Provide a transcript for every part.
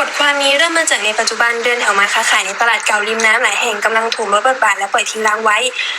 บทความนี้เริ่มมาจากในปัจจุบันเดินแถวมาค้าขายในตลาดเก่าริมน้ำหลายแห่งกำลังถูกลดบทบาทและปล่อยทิ้งร้างไว้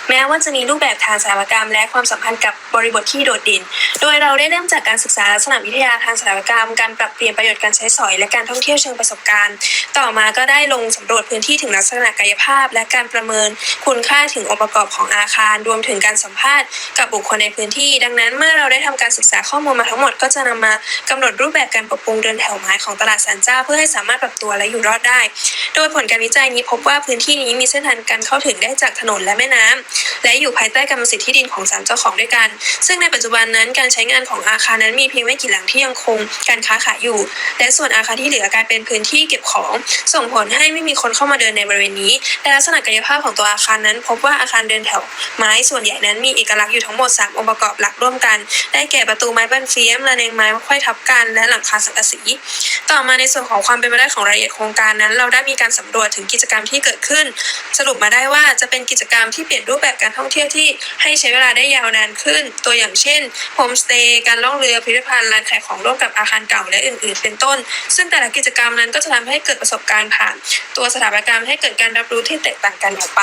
แม้ว่าจะมีรูปแบบทางสถาปัตยกรรม และความสัมพันธ์กับบริบทที่โดดเด่น โดยเราได้เริ่มจากการศึกษาลักษณะวิทยาทางสถาปัตยกรรม การปรับเปลี่ยนประโยชน์การใช้สอย และการท่องเที่ยวเชิงประสบการณ์ ต่อมาก็ได้ลงสำรวจพื้นที่ถึงลักษณะกายภาพ และการประเมินคุณค่าถึงองค์ประกอบของอาคาร รวมถึงการสัมภาษณ์กับบุคคลในพื้นที่ ดังนั้นเมื่อเราได้ทำการศึกษาข้อมูลมาทั้งหมด ก็จะนำมากำหนดรูปแบบการปรับปรุงเดินแถวไม้ของตลาดสันเจ้าเพื่อให้สามารถปรับตัวและอยู่รอดได้ โดยผลการวิจัยนี้พบว่าพื้นที่นี้มีเส้นทางการเข้าถึงได้จากถนนและแม่น้ำและอยู่ภายใต้กรรมสิทธิ์ที่ดินของศาลเจ้าของด้วยกัน ซึ่งในปัจจุบันนั้นการใช้งานของอาคารนั้นมีเพียงไม่กี่หลังที่ยังคงการค้าขายอยู่ และส่วนอาคารที่เหลือกลายเป็นพื้นที่เก็บของ ส่งผลให้ไม่มีคนเข้ามาเดินในบริเวณนี้และลักษณะกายภาพของตัวอาคารนั้น พบว่าอาคารเดินแถวไม้ส่วนใหญ่นั้นมีเอกลักษณ์อยู่ทั้งหมด 3 องค์ประกอบหลักร่วมกัน ได้แก่ประตูไม้บันเฟียมระเนงไม้ค่อยทับกัน และหลังคาสังกะสี ต่อมาในส่วนของความเป็นไปได้ของรายละเอียดโครงการนั้น เราได้มีการสำรวจถึงกิจกรรมที่เกิดขึ้น สรุปมาได้ว่าจะเป็นกิจกรรมที่เปลี่ยนรูปแบบการท่องเที่ยวที่ให้ใช้เวลาได้ยาวนานขึ้น ตัวอย่างเช่นโฮมสเตย์การล่องเรือพิพิธภัณฑ์ร้านขายของร่วมกับอาคารเก่าและอื่น ๆ เป็นต้น ซึ่งแต่ละกิจกรรมนั้นก็จะทำให้เกิดประสบการณ์ผ่าน ตัวสถาปัตยกรรมให้เกิดการรับรู้ที่แตกต่างกันออกไป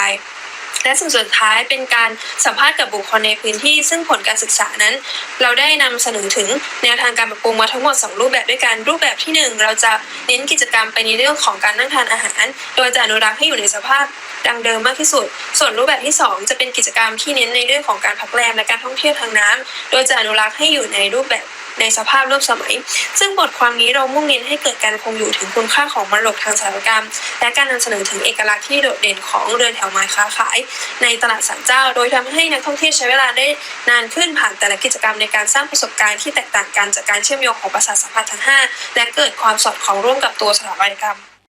และสิ่งสุดท้ายเป็นการสัมภาษณ์กับบุคคลในพื้นที่ ซึ่งผลการศึกษานั้น เราได้นำเสนอถึงแนวทางการปรับปรุงมาทั้งหมด 2 รูปแบบด้วยกันรูปแบบที่ 1 เราจะเน้นกิจกรรมไปในเรื่องของการนั่งทานอาหาร โดยจะอนุรักษ์ให้อยู่ในสภาพ ดังเดิมมากที่สุด ส่วนรูปแบบที่ 2 จะเป็นกิจกรรมที่เน้นในเรื่องของการพักแรมและการท่องเที่ยวทางน้ำโดยจะอนุรักษ์ให้อยู่ในรูปแบบในสภาพร่วมสมัย ซึ่งบทความนี้เรามุ่งเน้นให้เกิดการคงอยู่ถึงคุณค่าของมรดกทางสถาปัตยกรรม และการนำเสนอถึงเอกลักษณ์ที่โดดเด่นของเรือนแถวไม้ค้าขาย ในตลาดสันเจ้า โดยทำให้นักท่องเที่ยวใช้เวลาได้นานขึ้นผ่านแต่ละกิจกรรมในการสร้างประสบการณ์ที่แตกต่างกันจากการเชื่อมโยงของประสาทสัมผัสทั้งห้าและเกิดความสอดคล้องร่วมกับตัวสถาปัตยกรรม